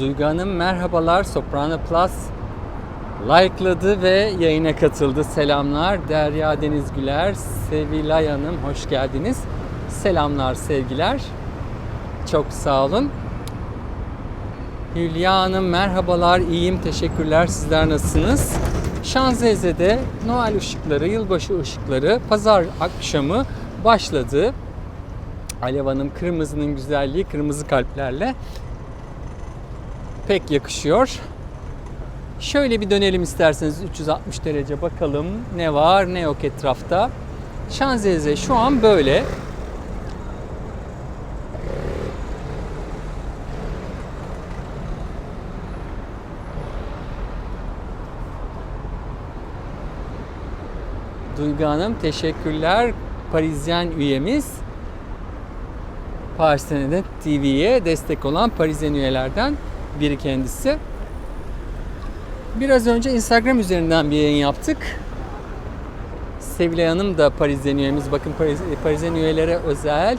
Duygu Hanım merhabalar. Soprano Plus likeladı ve yayına katıldı. Selamlar. Derya Deniz Güler, Sevilay Hanım hoş geldiniz. Selamlar, sevgiler. Çok sağ olun. Hülya Hanım merhabalar. İyiyim. Teşekkürler. Sizler nasılsınız? Şanzelize'de Noel ışıkları, yılbaşı ışıkları pazar akşamı başladı. Alev Hanım kırmızının güzelliği kırmızı kalplerle pek yakışıyor. Şöyle bir dönelim isterseniz 360 derece bakalım ne var ne yok etrafta. Şanzelize şu an böyle. Duygu Hanım teşekkürler. Parisyen üyemiz. Paris TV'ye destek olan Parisyen üyelerden biri kendisi. Biraz önce Instagram üzerinden bir yayın yaptık. Sevilay Hanım da Parisyen üyemiz. Bakın Paris, Parisyen üyelere özel.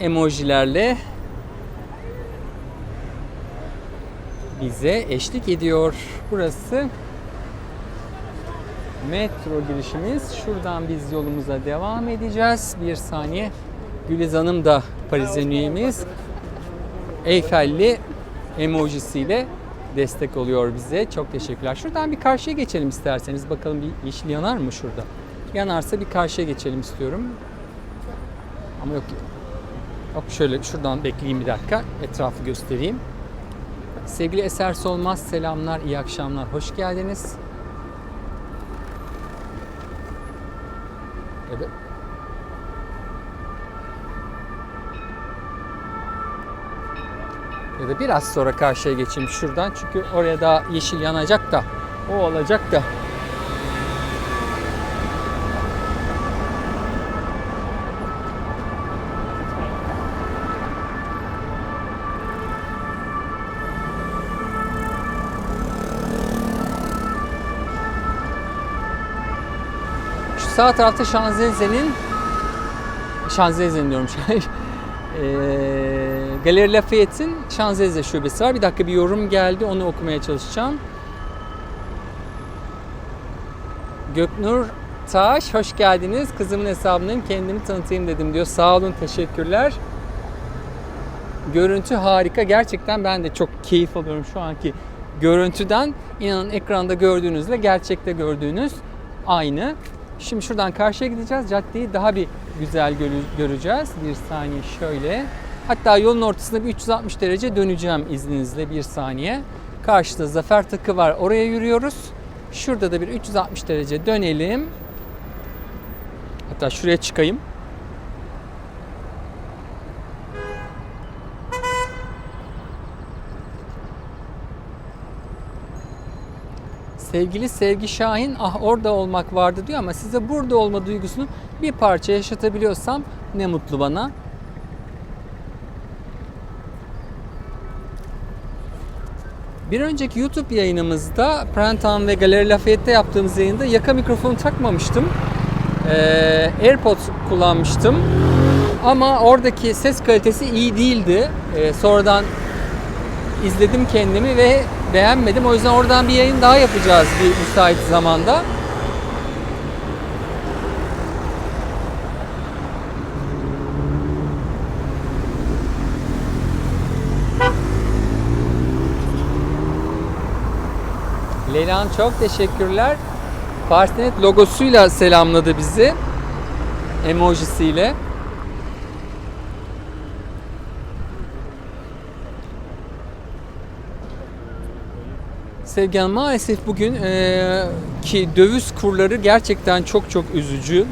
Emojilerle bize eşlik ediyor. Burası metro girişimiz. Şuradan biz yolumuza devam edeceğiz. Bir saniye. Güliz Hanım da Paris'in üyemiz. Eyfelli emojisiyle destek oluyor bize. Çok teşekkürler. Şuradan bir karşıya geçelim isterseniz. Bakalım bir yeşil yanar mı şurada? Yanarsa bir karşıya geçelim istiyorum. Ama yok. Hop şöyle şuradan bekleyeyim bir dakika. Etrafı göstereyim. Sevgili Eser Solmaz selamlar, iyi akşamlar. Hoş geldiniz. Evet. Ya da biraz sonra karşıya geçeyim şuradan. Çünkü oraya da yeşil yanacak da. O olacak da. Şu sağ tarafta Şanzelize'nin Şanzelize'nin diyorum. Eee Galeri Lafayette'in Şanzelize şubesi var. Bir dakika bir yorum geldi. Onu okumaya çalışacağım. Göknur Taş, hoş geldiniz. Kızımın hesabındayım. Kendimi tanıtayım dedim diyor. Sağ olun, teşekkürler. Görüntü harika. Gerçekten ben de çok keyif alıyorum şu anki görüntüden. İnanın ekranda gördüğünüzle gerçekte gördüğünüz aynı. Şimdi şuradan karşıya gideceğiz. Caddeyi daha bir güzel göreceğiz. Bir saniye şöyle. Hatta yolun ortasında bir 360 derece döneceğim izninizle bir saniye. Karşıda Zafer Takı var. Oraya yürüyoruz. Şurada da bir 360 derece dönelim. Hatta şuraya çıkayım. Sevgili Sevgi Şahin ah orada olmak vardı diyor ama size burada olma duygusunu bir parça yaşatabiliyorsam ne mutlu bana. Bir önceki YouTube yayınımızda Prantown ve Galeri Lafayette'te yaptığımız yayında yaka mikrofonu takmamıştım. Ee, AirPods kullanmıştım. Ama oradaki ses kalitesi iyi değildi. Ee, sonradan izledim kendimi ve beğenmedim. O yüzden oradan bir yayın daha yapacağız bir müsait zamanda. Leylan çok teşekkürler. Partinet logosuyla selamladı bizi. Emojisiyle. Sevgi maalesef bugün eee, ki döviz kurları gerçekten çok çok üzücü.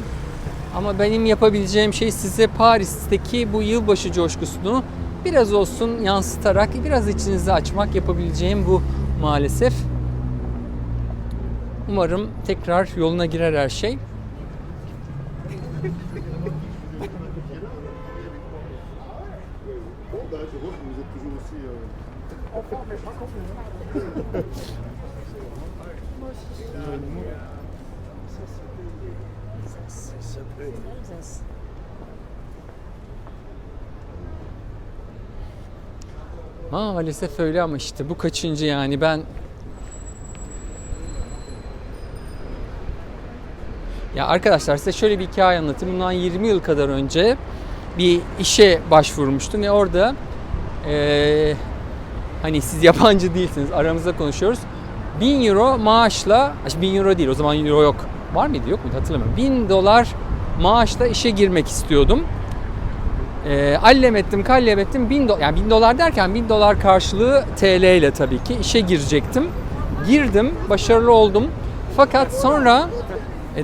Ama benim yapabileceğim şey size Paris'teki bu yılbaşı coşkusunu biraz olsun yansıtarak biraz içinizi açmak yapabileceğim bu maalesef. Umarım tekrar yoluna girer her şey. Maalesef öyle ama işte bu kaçıncı yani ben Ya arkadaşlar size şöyle bir hikaye anlatayım. Bundan 20 yıl kadar önce bir işe başvurmuştum ve orada eee, hani siz yabancı değilsiniz aramızda konuşuyoruz. 1000 euro maaşla, 1000 euro değil o zaman euro yok. Var mıydı yok muydu hatırlamıyorum. 1000 dolar maaşla işe girmek istiyordum. E, allem ettim, kallem ettim. 1000 do- yani 1000 dolar derken 1000 dolar karşılığı TL ile tabii ki işe girecektim. Girdim, başarılı oldum. Fakat sonra e,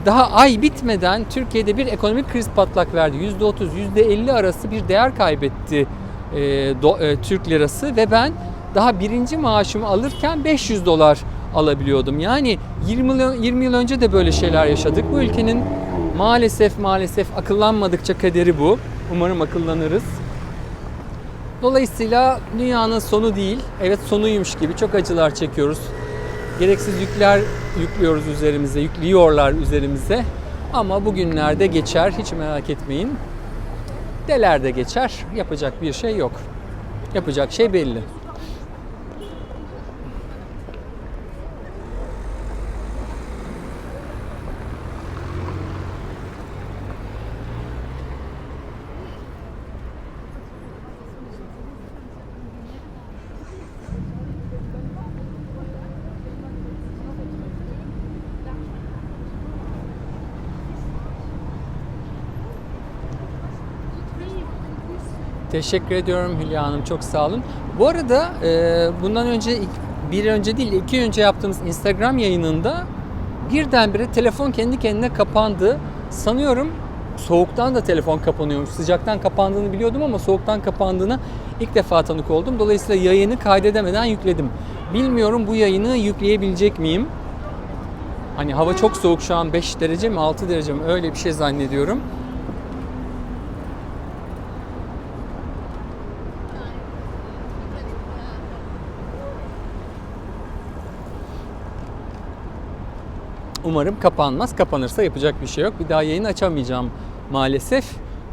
daha ay bitmeden Türkiye'de bir ekonomik kriz patlak verdi. %30, %50 arası bir değer kaybetti e, do- e, Türk lirası ve ben daha birinci maaşımı alırken 500 dolar alabiliyordum. Yani 20 yıl, 20 yıl önce de böyle şeyler yaşadık. Bu ülkenin maalesef maalesef akıllanmadıkça kaderi bu. Umarım akıllanırız. Dolayısıyla dünyanın sonu değil. Evet sonuymuş gibi çok acılar çekiyoruz. Gereksiz yükler yüklüyoruz üzerimize, yüklüyorlar üzerimize. Ama bugünlerde geçer, hiç merak etmeyin. Deler de geçer, yapacak bir şey yok. Yapacak şey belli. Teşekkür ediyorum Hülya Hanım. Çok sağ olun. Bu arada e, bundan önce bir önce değil iki önce yaptığımız Instagram yayınında birdenbire telefon kendi kendine kapandı. Sanıyorum soğuktan da telefon kapanıyormuş. Sıcaktan kapandığını biliyordum ama soğuktan kapandığını ilk defa tanık oldum. Dolayısıyla yayını kaydedemeden yükledim. Bilmiyorum bu yayını yükleyebilecek miyim? Hani hava çok soğuk şu an 5 derece mi 6 derece mi öyle bir şey zannediyorum. Umarım kapanmaz. Kapanırsa yapacak bir şey yok. Bir daha yayın açamayacağım maalesef.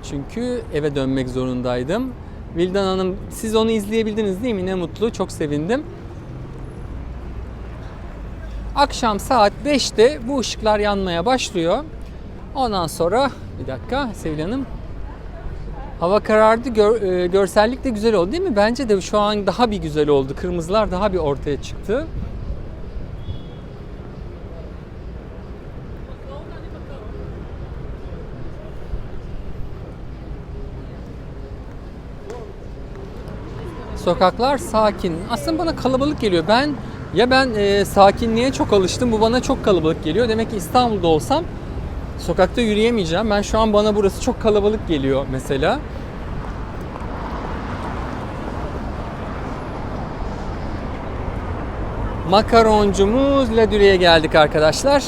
Çünkü eve dönmek zorundaydım. Vildan Hanım siz onu izleyebildiniz değil mi? Ne mutlu. Çok sevindim. Akşam saat 5'te bu ışıklar yanmaya başlıyor. Ondan sonra bir dakika Sevil Hanım. Hava karardı. Gör, e, görsellik de güzel oldu değil mi? Bence de şu an daha bir güzel oldu. Kırmızılar daha bir ortaya çıktı. Sokaklar sakin. Aslında bana kalabalık geliyor. Ben ya ben e, sakinliğe çok alıştım. Bu bana çok kalabalık geliyor. Demek ki İstanbul'da olsam sokakta yürüyemeyeceğim. Ben şu an bana burası çok kalabalık geliyor mesela. Makaroncumuz Ladüre'ye geldik arkadaşlar.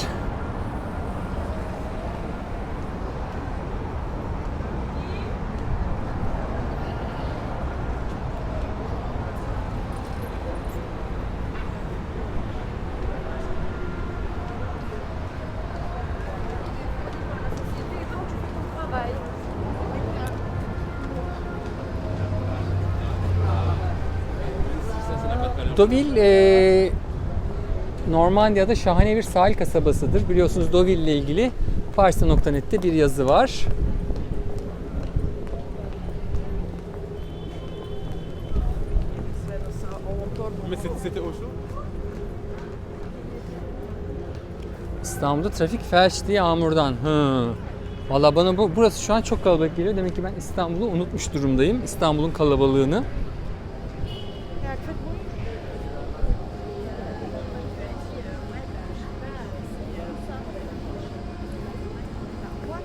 Deauville e, Normandiya'da şahane bir sahil kasabasıdır. Biliyorsunuz Deauville ile ilgili Pars'ta.net'te bir yazı var. İstanbul'da trafik felçli yağmurdan. Hı. Valla bana bu burası şu an çok kalabalık geliyor. Demek ki ben İstanbul'u unutmuş durumdayım. İstanbul'un kalabalığını.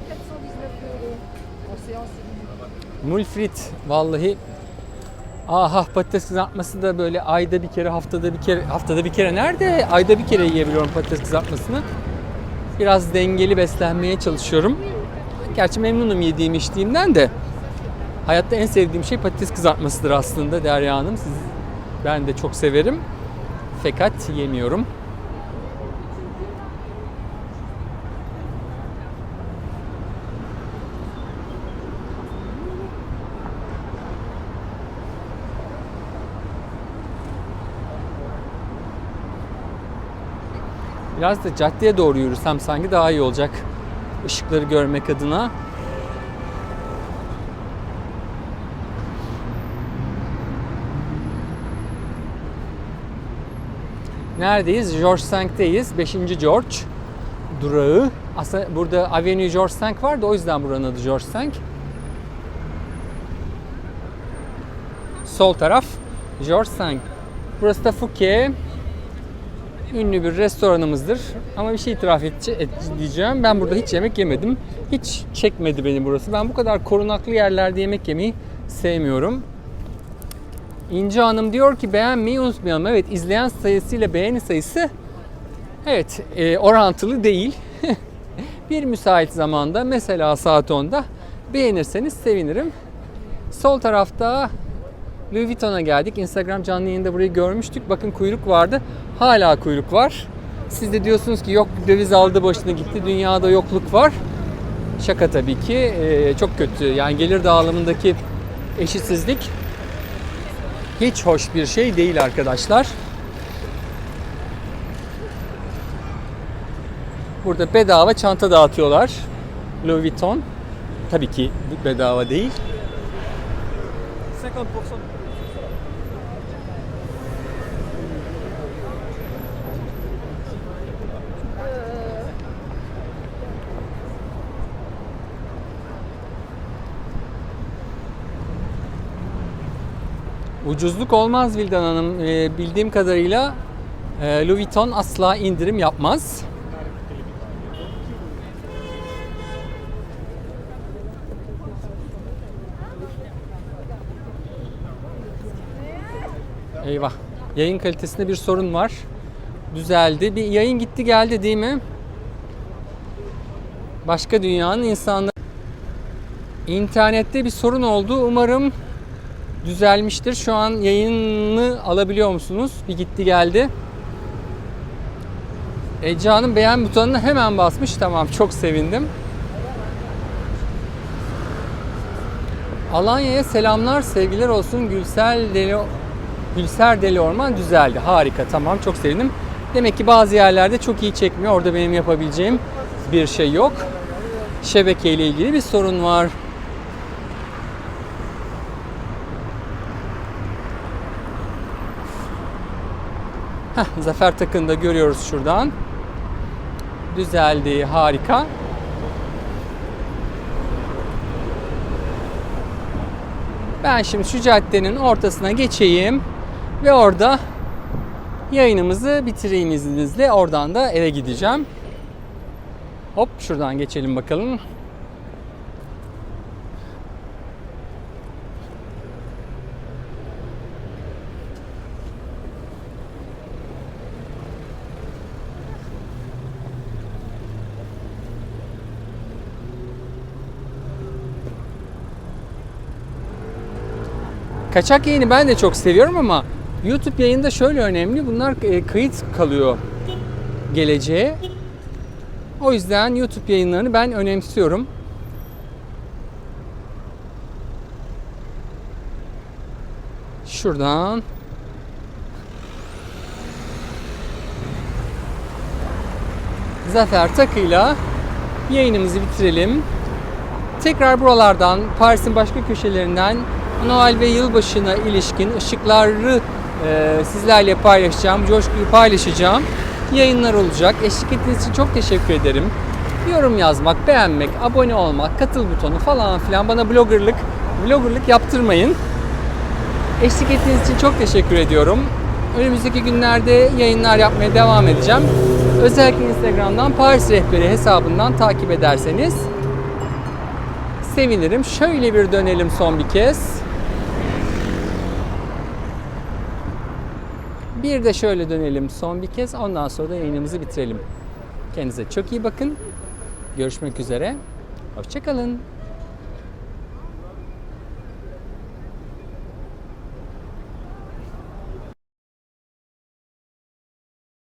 Moi, 419 euros en séance illimitée. Mulfrit vallahi Aha patates kızartması da böyle ayda bir kere haftada bir kere haftada bir kere nerede ayda bir kere yiyebiliyorum patates kızartmasını. Biraz dengeli beslenmeye çalışıyorum. Gerçi memnunum yediğim içtiğimden de. Hayatta en sevdiğim şey patates kızartmasıdır aslında Derya Hanım. Siz, ben de çok severim. Fakat yemiyorum. Biraz da caddeye doğru yürüsem sanki daha iyi olacak. Işıkları görmek adına. Neredeyiz? George Sank'teyiz. 5. George durağı. Aslında burada Avenue George Sank var da o yüzden buranın adı George Sank. Sol taraf George Sank. Burası da Fouquet. Ünlü bir restoranımızdır. Ama bir şey itiraf edece- edeceğim. Ben burada hiç yemek yemedim. Hiç çekmedi beni burası. Ben bu kadar korunaklı yerlerde yemek yemeyi sevmiyorum. İnce Hanım diyor ki beğenmeyi unutmayalım. Evet izleyen sayısıyla beğeni sayısı evet e, orantılı değil. bir müsait zamanda mesela saat 10'da beğenirseniz sevinirim. Sol tarafta Louis Vuitton'a geldik. Instagram canlı yayında burayı görmüştük. Bakın kuyruk vardı. Hala kuyruk var. Siz de diyorsunuz ki yok döviz aldı başını gitti. Dünyada yokluk var. Şaka tabii ki. Ee, çok kötü. Yani gelir dağılımındaki eşitsizlik hiç hoş bir şey değil arkadaşlar. Burada bedava çanta dağıtıyorlar. Louis Vuitton. Tabii ki bedava değil. 50%. Ucuzluk olmaz Vildan Hanım. Ee, bildiğim kadarıyla e, Louis Vuitton asla indirim yapmaz. Eyvah. Yayın kalitesinde bir sorun var. Düzeldi. Bir yayın gitti geldi değil mi? Başka dünyanın insanları İnternette bir sorun oldu. Umarım düzelmiştir. Şu an yayını alabiliyor musunuz? Bir gitti geldi. Ece beğen butonuna hemen basmış. Tamam çok sevindim. Alanya'ya selamlar, sevgiler olsun. Gülsel Deli, Gülser Deli Orman düzeldi. Harika, tamam çok sevindim. Demek ki bazı yerlerde çok iyi çekmiyor. Orada benim yapabileceğim bir şey yok. Şebekeyle ilgili bir sorun var. Heh, Zafer Takı'nı da görüyoruz şuradan. Düzeldi, harika. Ben şimdi şu caddenin ortasına geçeyim ve orada yayınımızı bitireyim izninizle. Oradan da eve gideceğim. Hop şuradan geçelim bakalım. Kaçak yayını ben de çok seviyorum ama YouTube yayında şöyle önemli. Bunlar e, kayıt kalıyor geleceğe. O yüzden YouTube yayınlarını ben önemsiyorum. Şuradan Zafer Takı'yla yayınımızı bitirelim. Tekrar buralardan, Paris'in başka köşelerinden Noel ve yılbaşına ilişkin ışıkları e, sizlerle paylaşacağım, coşkuyu paylaşacağım. Yayınlar olacak. Eşlik ettiğiniz için çok teşekkür ederim. Yorum yazmak, beğenmek, abone olmak, katıl butonu falan filan bana bloggerlık, vloggerlık yaptırmayın. Eşlik ettiğiniz için çok teşekkür ediyorum. Önümüzdeki günlerde yayınlar yapmaya devam edeceğim. Özellikle Instagram'dan Paris Rehberi hesabından takip ederseniz sevinirim. Şöyle bir dönelim son bir kez. Bir de şöyle dönelim son bir kez. Ondan sonra da yayınımızı bitirelim. Kendinize çok iyi bakın. Görüşmek üzere. Hoşçakalın.